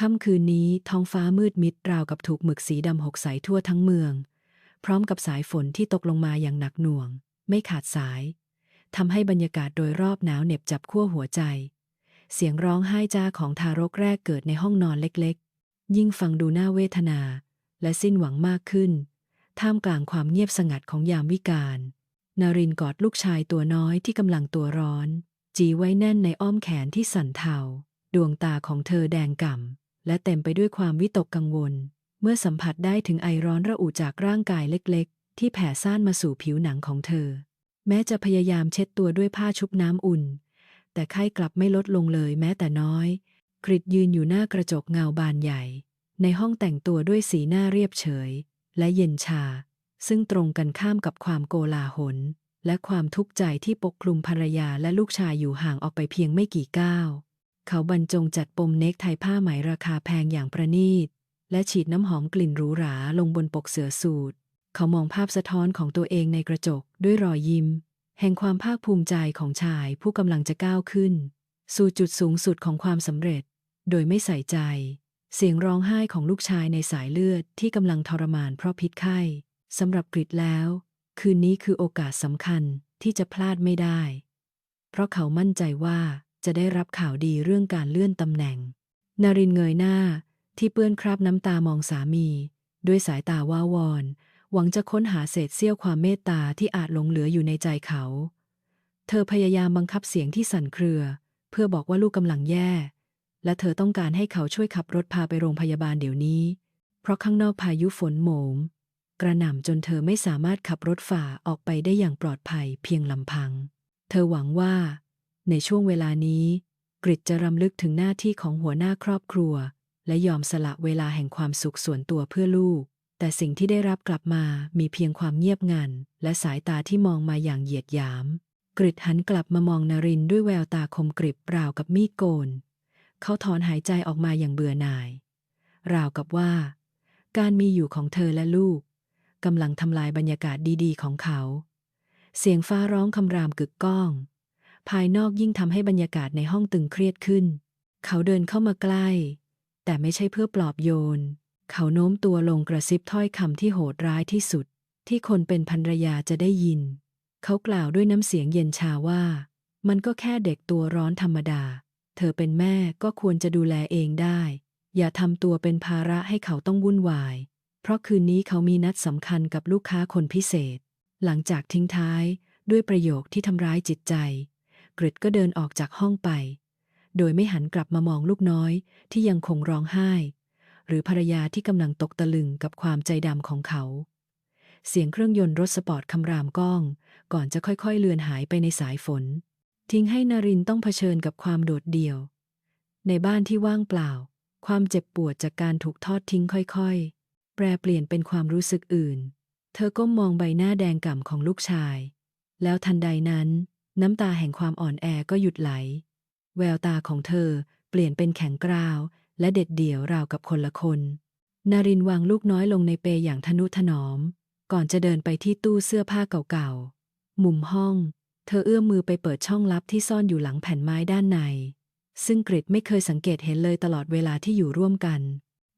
ค่ำคืนนี้ท้องฟ้ามืดมิดราวกับถูกหมึกสีดำหกใสทั่วทั้งเมือง พร้อมกับสายฝนที่ตกลงมาอย่างหนักหน่วง ไม่ขาดสายทำให้บรรยากาศโดยรอบหนาวเหน็บจับขั้วหัวใจ เสียงร้องไห้จ้าของทารกแรกเกิดในห้องนอนเล็กๆ ยิ่งฟังดูน่าเวทนา และสิ้นหวังมากขึ้น ท่ามกลางความเงียบสงัดของยามวิกาลนารินกอดลูกชายตัวน้อยที่กำลังตัวร้อน จีไว้แน่นในอ้อมแขนที่สั่นเทาดวงตาของเธอแดงก่ำ และเต็มไปด้วยความวิตกกังวล เมื่อสัมผัสได้ถึงไอร้อนระอุจากร่างกายเล็กๆ ที่แผ่ซ่านมาสู่ผิวหนังของเธอ แม้จะพยายามเช็ดตัวด้วยผ้าชุบน้ำอุ่น แต่ไข้กลับไม่ลดลงเลยแม้แต่น้อยกริดยืนอยู่หน้ากระจกเงาบานใหญ่ ในห้องแต่งตัวด้วยสีหน้าเรียบเฉย และเย็นชา ซึ่งตรงกันข้ามกับความโกลาหล และความทุกข์ใจที่ปกคลุมภรรยาและลูกชายอยู่ห่างออกไปเพียงไม่กี่ก้าว เขาบรรจงจัดปมเน็กไทผ้าไหมราคาแพงอย่างประณีต และฉีดน้ำหอมกลิ่นหรูหราลงบนปกเสือสูทเขามองภาพสะท้อนของตัวเองในกระจกด้วยรอยยิ้ม แห่งความภาคภูมิใจของชายผู้กำลังจะก้าวขึ้น สู่จุดสูงสุดของความสำเร็จ โดยไม่ใส่ใจ เสียงร้องไห้ของลูกชายในสายเลือดที่กำลังทรมานเพราะพิษไข้สำหรับกริดแล้ว คืนนี้คือโอกาสสำคัญที่จะพลาดไม่ได้ เพราะเขามั่นใจว่า จะได้รับข่าวดีเรื่องการเลื่อนตำแหน่ง นารินเงยหน้าที่เปื้อนคราบน้ำตามองสามี ด้วยสายตาว้าวอน หวังจะค้นหาเศษเสี้ยวความเมตตาที่อาจหลงเหลืออยู่ในใจเขา เธอพยายามบังคับเสียงที่สั่นเครือ เพื่อบอกว่าลูกกำลังแย่ และเธอต้องการให้เขาช่วยขับรถพาไปโรงพยาบาลเดี๋ยวนี้ เพราะข้างนอกพายุฝนโหมกระหน่ำจนเธอไม่สามารถขับรถฝ่าออกไปได้อย่างปลอดภัยเพียงลำพัง เธอหวังว่า ในช่วงเวลานี้ กริดจะรำลึกถึงหน้าที่ของหัวหน้าครอบครัว และยอมสละเวลาแห่งความสุขส่วนตัวเพื่อลูก แต่สิ่งที่ได้รับกลับมามีเพียงความเงียบงัน และสายตาที่มองมาอย่างเหยียดหยาม กริดหันกลับมามองนารินด้วยแววตาคมกริบราวกับมีดโกน เขาถอนหายใจออกมาอย่างเบื่อหน่าย ราวกับว่า การมีอยู่ของเธอและลูกกำลังทำลายบรรยากาศดีๆ ของเขา เสียงฟ้าร้องคำรามกึกก้อง ภายนอกยิ่งทำให้บรรยากาศในห้องตึงเครียดขึ้น เขาเดินเข้ามาใกล้ แต่ไม่ใช่เพื่อปลอบโยน เขาโน้มตัวลงกระซิบถ้อยคำที่โหดร้ายที่สุด ที่คนเป็นภรรยาจะได้ยิน เขากล่าวด้วยน้ำเสียงเย็นชาว่า มันก็แค่เด็กตัวร้อนธรรมดา เธอเป็นแม่ก็ควรจะดูแลเองได้ อย่าทำตัวเป็นภาระให้เขาต้องวุ่นวาย เพราะคืนนี้เขามีนัดสำคัญกับลูกค้าคนพิเศษ หลังจากทิ้งท้ายด้วยประโยคที่ทำร้ายจิตใจ กริดก็เดินออกจากห้องไป โดยไม่หันกลับมามองลูกน้อยที่ยังคงร้องไห้ หรือภรรยาที่กำลังตกตะลึงกับความใจดำของเขา เสียงเครื่องยนต์รถสปอร์ตคำรามก้อง ก่อนจะค่อยๆเลือนหายไปในสายฝน ทิ้งให้นารินต้องเผชิญกับความโดดเดี่ยว ในบ้านที่ว่างเปล่า ความเจ็บปวดจากการถูกทอดทิ้งค่อยๆ แปรเปลี่ยนเป็นความรู้สึกอื่น เธอก้มมองใบหน้าแดงก่ำของลูกชาย แล้วทันใดนั้น น้ำตาแห่งความอ่อนแอก็หยุดไหล แววตาของเธอเปลี่ยนเป็นแข็งกร้าว และเด็ดเดี่ยวราวกับคนละคน นารินวางลูกน้อยลงในเปอย่างทนุถนอม ก่อนจะเดินไปที่ตู้เสื้อผ้าเก่าๆ มุมห้อง เธอเอื้อมมือไปเปิดช่องลับที่ซ่อนอยู่หลังแผ่นไม้ด้านใน ซึ่งกริดไม่เคยสังเกตเห็นเลยตลอดเวลาที่อยู่ร่วมกัน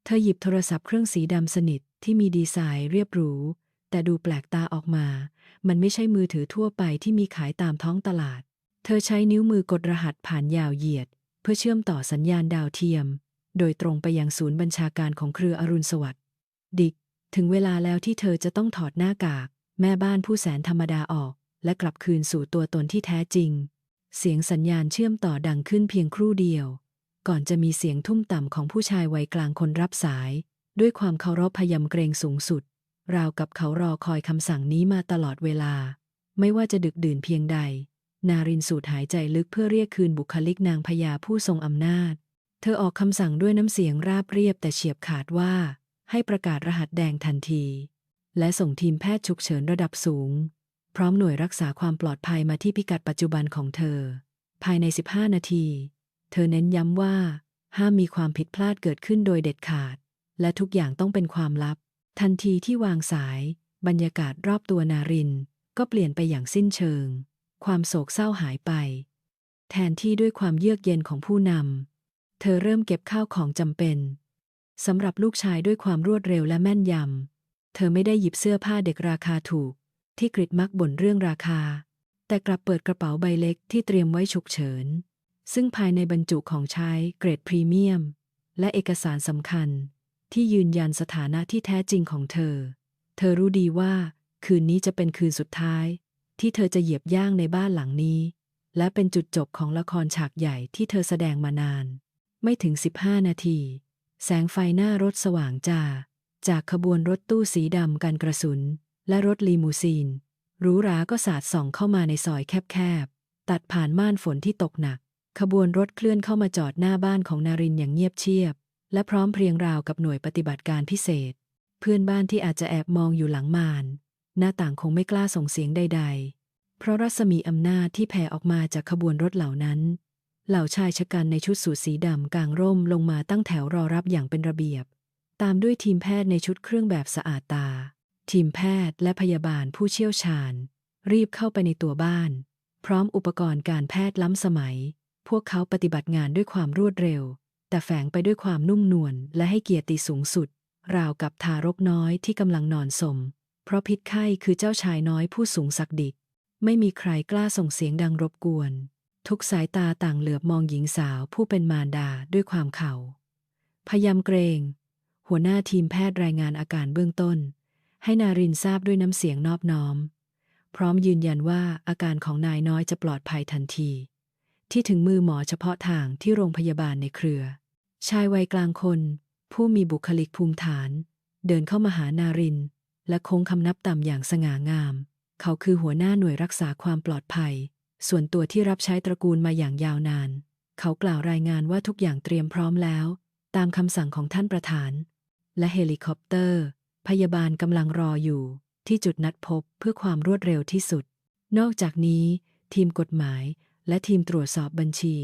เธอหยิบโทรศัพท์เครื่องสีดำสนิทที่มีดีไซน์เรียบหรู แต่ดูแปลกตาออกมา มันไม่ใช่มือถือทั่วไปที่มีขายตามท้องตลาด เธอใช้นิ้วมือกดรหัสผ่านยาวเหยียด เพื่อเชื่อมต่อสัญญาณดาวเทียม โดยตรงไปยังศูนย์บัญชาการของเครืออรุณสวัสดิ์ ดิก ถึงเวลาแล้วที่เธอจะต้องถอดหน้ากาก แม่บ้านผู้แสนธรรมดาออก และกลับคืนสู่ตัวตนที่แท้จริง เสียงสัญญาณเชื่อมต่อดังขึ้นเพียงครู่เดียว ก่อนจะมีเสียงทุ่มต่ำของผู้ชายวัยกลางคนรับสาย ด้วยความเคารพพยำเกรงสูงสุด ราวกับเขารอคอยคำสั่งนี้มาตลอดเวลา ไม่ว่าจะดึกดื่นเพียงใด นารินสูดหายใจลึกเพื่อเรียกคืนบุคลิกนางพญาผู้ทรงอำนาจ เธอออกคำสั่งด้วยน้ำเสียงราบเรียบแต่เฉียบขาดว่า ให้ประกาศรหัสแดงทันที และส่งทีมแพทย์ฉุกเฉินระดับสูง พร้อมหน่วยรักษาความปลอดภัยมาที่พิกัดปัจจุบันของเธอ ภายใน 15 นาที เธอเน้นย้ำว่า ห้ามมีความผิดพลาดเกิดขึ้นโดยเด็ดขาด และทุกอย่างต้องเป็นความลับ ทันทีที่วางสาย บรรยากาศรอบตัวนาริน ก็เปลี่ยนไปอย่างสิ้นเชิง ความโศกเศร้าหายไป แทนที่ด้วยความเยือกเย็นของผู้นำ เธอเริ่มเก็บข้าวของจำเป็นสำหรับลูกชายด้วยความรวดเร็วและแม่นยำ เธอไม่ได้หยิบเสื้อผ้าเด็กราคาถูก ที่กริดมักบ่นเรื่องราคา แต่กลับเปิดกระเป๋าใบเล็กที่เตรียมไว้ฉุกเฉิน ซึ่งภายในบรรจุของใช้เกรดพรีเมียม และเอกสารสำคัญ ที่ยืนยันสถานะที่แท้จริงของเธอ เธอรู้ดีว่า คืนนี้จะเป็นคืนสุดท้าย ที่เธอจะเหยียบย่างในบ้านหลังนี้ และเป็นจุดจบของละครฉากใหญ่ที่เธอแสดงมานาน ไม่ถึง 15 นาที แสงไฟหน้ารถสว่างจ้าจากขบวนรถตู้สีดำกันกระสุน และรถลีมูซีนหรูหราก็สาดส่องเข้ามาในซอยแคบๆ ตัดผ่านม่านฝนที่ตกหนัก ขบวนรถเคลื่อนเข้ามาจอดหน้าบ้านของนารินอย่างเงียบเชียบ และพร้อมเพรียงราวกับหน่วยปฏิบัติการพิเศษ เพื่อนบ้านที่อาจจะแอบมองอยู่หลังมาน หน้าต่างคงไม่กล้าส่งเสียงใด ๆ เพราะรัศมีอำนาจที่แผ่ออกมาจากขบวนรถเหล่านั้น เหล่าชายชะกันในชุดสูทสีดำกางร่มลงมาตั้งแถวรอรับอย่างเป็นระเบียบ ตามด้วยทีมแพทย์ในชุดเครื่องแบบสะอาดตา ทีมแพทย์และพยาบาลผู้เชี่ยวชาญ รีบเข้าไปในตัวบ้าน พร้อมอุปกรณ์การแพทย์ล้ำสมัย พวกเขาปฏิบัติงานด้วยความรวดเร็ว แต่แฝงไปด้วยความนุ่มนวลและให้เกียรติสูงสุด ราวกับทารกน้อยที่กำลังนอนสม เพราะพิษไข้คือเจ้าชายน้อยผู้สูงศักดิ์ไม่มีใครกล้าส่งเสียงดังรบกวน ทุกสายตาต่างเหลือบมองหญิงสาวผู้เป็นมารดาด้วยความเขาพยายามเกรง หัวหน้าทีมแพทย์รายงานอาการเบื้องต้น ให้นารินทราบด้วยน้ำเสียงนอบน้อม พร้อมยืนยันว่าอาการของนายน้อยจะปลอดภัยทันที ที่ถึงมือหมอเฉพาะทางที่โรงพยาบาลในเครือ ชายวัยกลางคน ผู้มีบุคลิกภูมิฐาน เดินเข้ามาหานาริน และโค้งคำนับต่ำอย่างสง่างาม เขาคือหัวหน้าหน่วยรักษาความปลอดภัย ส่วนตัวที่รับใช้ตระกูลมาอย่างยาวนาน เขากล่าวรายงานว่าทุกอย่างเตรียมพร้อมแล้ว ตามคำสั่งของท่านประธาน และเฮลิคอปเตอร์ พยาบาลกำลังรออยู่ ที่จุดนัดพบเพื่อความรวดเร็วที่สุด นอกจากนี้ ทีมกฎหมาย และทีมตรวจสอบบัญชี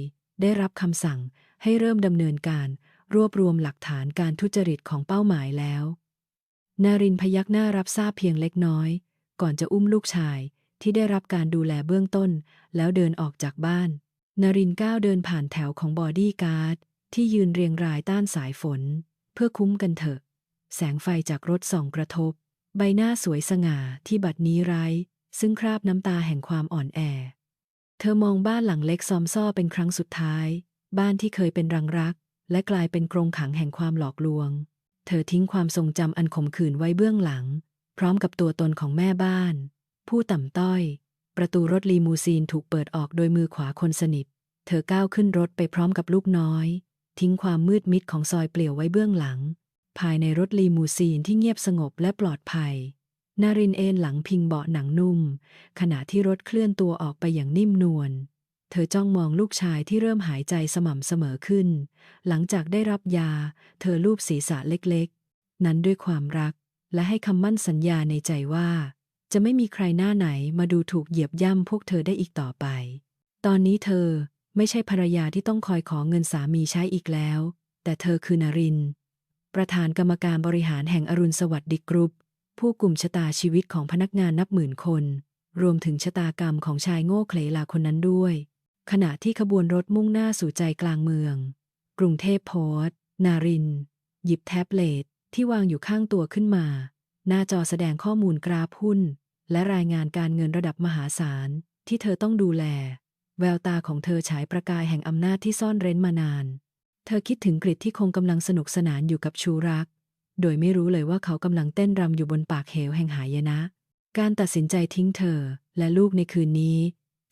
ได้รับคำสั่งให้เริ่มดำเนินการ รวบรวมหลักฐานการทุจริตของเป้าหมายแล้ว นารินพยักหน้ารับทราบเพียงเล็กน้อย ก่อนจะอุ้มลูกชายที่ได้รับการดูแลเบื้องต้น แล้วเดินออกจากบ้าน นารินก้าวเดินผ่านแถวของบอดี้การ์ดที่ยืนเรียงรายต้านสายฝน เพื่อคุ้มกันเถอะ แสงไฟจากรถส่องกระทบ ใบหน้าสวยสง่าที่บัดนี้ไร้ ซึ่งคราบน้ำตาแห่งความอ่อนแอ ธอมองบ้านหลังเล็กซอมซ่อเป็นครั้งสุดท้าย บ้านที่เคยเป็นรังรัก และกลายเป็นกรงขังแห่งความหลอกลวง เธอทิ้งความทรงจำอันขมขื่นไว้เบื้องหลัง พร้อมกับตัวตนของแม่บ้าน ผู้ต่ำต้อย ประตูรถลีมูซีนถูกเปิดออกโดยมือขวาคนสนิท เธอก้าวขึ้นรถไปพร้อมกับลูกน้อย ทิ้งความมืดมิดของซอยเปลี่ยวไว้เบื้องหลัง ภายในรถลีมูซีนที่เงียบสงบและปลอดภัย นารินเอนหลังพิงเบาะหนังนุ่ม ขณะที่รถเคลื่อนตัวออกไปอย่างนิ่มนวล เธอจ้องมองลูกชายที่เริ่มหายใจสม่ำเสมอขึ้น หลังจากได้รับยา เธอลูบศีรษะเล็กๆ นั้นด้วยความรัก และให้คำมั่นสัญญาในใจว่า จะไม่มีใครหน้าไหนมาดูถูกเหยียบย่ำพวกเธอได้อีกต่อไป ตอนนี้เธอไม่ใช่ภรรยาที่ต้องคอยขอเงินสามีใช้อีกแล้ว แต่เธอคือนาริน ประธานกรรมการบริหารแห่งอรุณสวัสดิกรุ๊ป ผู้กลุ่มชะตาชีวิตของพนักงานนับหมื่นคน รวมถึงชะตากรรมของชายโง่เขลลาคนนั้นด้วย ขณะที่ขบวนรถมุ่งหน้าสู่ใจกลางเมือง กรุงเทพโพสต์นาริน หยิบแท็บเล็ตที่วางอยู่ข้างตัวขึ้นมา หน้าจอแสดงข้อมูลกราฟหุ้น และรายงานการเงินระดับมหาศาล ที่เธอต้องดูแล แววตาของเธอฉายประกายแห่งอำนาจที่ซ่อนเร้นมานาน เธอคิดถึงกริดที่คงกำลังสนุกสนานอยู่กับชูรัก โดยไม่รู้เลยว่าเขากำลังเต้นรำอยู่บนปากเหวแห่งหายนะ การตัดสินใจทิ้งเธอ และลูกในคืนนี้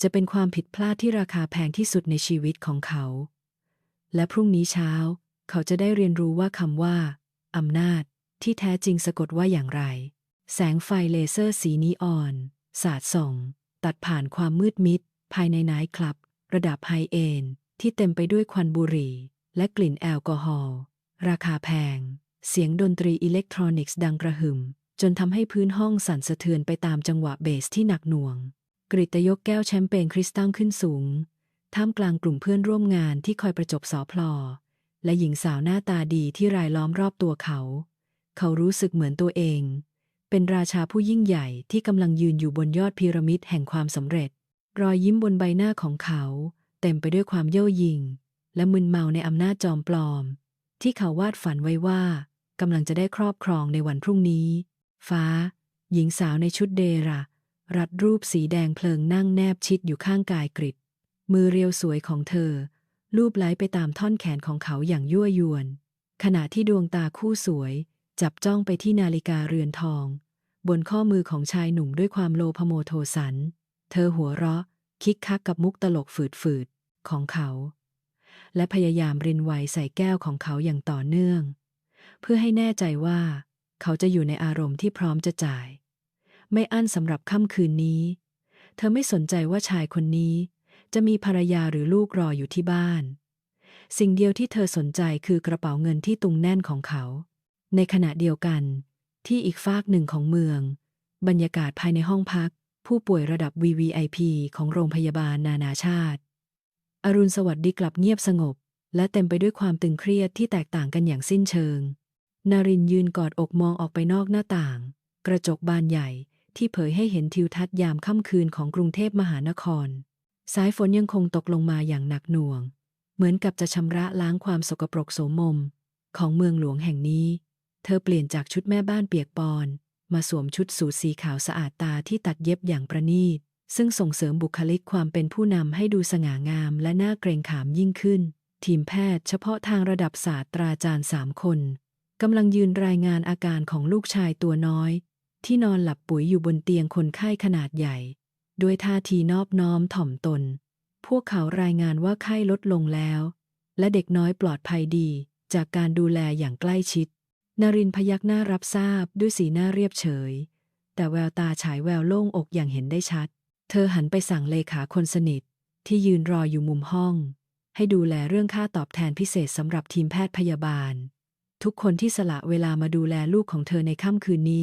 จะเป็นความผิดพลาดที่ราคาแพงที่สุดในชีวิตของเขา และพรุ่งนี้เช้า เขาจะได้เรียนรู้ว่าคำว่าอำนาจที่แท้จริงสะกดว่าอย่างไร แสงไฟเลเซอร์สีนีออน สาดส่อง ตัดผ่านความมืดมิด ภายในไนท์คลับ ระดับไฮเอนที่เต็มไปด้วยควันบุหรี่ และกลิ่นแอลกอฮอล์ราคาแพง เสียงดนตรีอิเล็กทรอนิกส์ดังกระหึ่ม จนทำให้พื้นห้องสั่นสะเทือนไปตามจังหวะเบสที่หนักหน่วง กริตยกแก้วแชมเปญคริสตัลขึ้นสูง ท่ามกลางกลุ่มเพื่อนร่วมงานที่คอยประจบสอพลอ และหญิงสาวหน้าตาดีที่รายล้อมรอบตัวเขา เขารู้สึกเหมือนตัวเอง เป็นราชาผู้ยิ่งใหญ่ที่กำลังยืนอยู่บนยอดพีระมิดแห่งความสำเร็จ รอยยิ้มบนใบหน้าของเขา เต็มไปด้วยความเย่อหยิ่ง และมึนเมาในอำนาจจอมปลอม ที่เขาวาดฝันไว้ว่า กำลังจะได้ครอบครองในวันพรุ่งนี้ ฟ้า หญิงสาวในชุดเดระ รัดรูปสีแดงเพลิงนั่งแนบชิดอยู่ข้างกายกริดมือเรียวสวยของเธอ ลูบไล้ไปตามท่อนแขนของเขาอย่างยั่วยวน ขณะที่ดวงตาคู่สวย จับจ้องไปที่นาฬิกาเรือนทอง บนข้อมือของชายหนุ่มด้วยความโลภโมโทสัน เธอหัวเราะ คิกคักกับมุกตลกฝืดๆของเขา และพยายามรินไวใส่แก้วของเขาอย่างต่อเนื่อง เพื่อให้แน่ใจว่า เขาจะอยู่ในอารมณ์ที่พร้อมจะจ่าย ไม่อั้นสำหรับค่ำคืนนี้ เธอไม่สนใจว่าชายคนนี้ จะมีภรรยาหรือลูกรออยู่ที่บ้าน สิ่งเดียวที่เธอสนใจคือกระเป๋าเงินที่ตุงแน่นของเขา ในขณะเดียวกัน ที่อีกฟากหนึ่งของเมือง บรรยากาศภายในห้องพัก ผู้ป่วยระดับ VVIP ของโรงพยาบาลนานาชาติ อรุณสวัสดีกลับเงียบสงบและเต็มไปด้วยความตึงเครียดที่แตกต่างกันอย่างสิ้นเชิง นารินยืนกอดอกมองออกไปนอกหน้าต่าง กระจกบานใหญ่ที่เผยให้เห็นทิวทัศน์ยามค่ำคืนของกรุงเทพมหานคร สายฝนยังคงตกลงมาอย่างหนักหน่วง เหมือนกับจะชำระล้างความสกปรกโสมม ของเมืองหลวงแห่งนี้ เธอเปลี่ยนจากชุดแม่บ้านเปียกปอน มาสวมชุดสูทสีขาวสะอาดตาที่ตัดเย็บอย่างประณีต ซึ่งส่งเสริมบุคลิกความเป็นผู้นำให้ดูสง่างามและน่าเกรงขามยิ่งขึ้น ทีมแพทย์เฉพาะทางระดับศาสตราจารย์สามคน กำลังยืนรายงานอาการของลูกชายตัวน้อย ที่นอนหลับปุ๋ยอยู่บนเตียงคนไข้ขนาดใหญ่ ด้วยท่าทีนอบน้อมถ่อมตน พวกเขารายงานว่าไข้ลดลงแล้ว และเด็กน้อยปลอดภัยดี จากการดูแลอย่างใกล้ชิดนารินพยักหน้ารับทราบด้วยสีหน้าเรียบเฉย แต่แววตาฉายแววโล่งอกอย่างเห็นได้ชัด เธอหันไปสั่งเลขาคนสนิท ที่ยืนรออยู่มุมห้อง ให้ดูแลเรื่องค่าตอบแทนพิเศษสำหรับทีมแพทย์พยาบาล ทุกคนที่สละเวลามาดูแลลูกของเธอในค่ำคืนนี้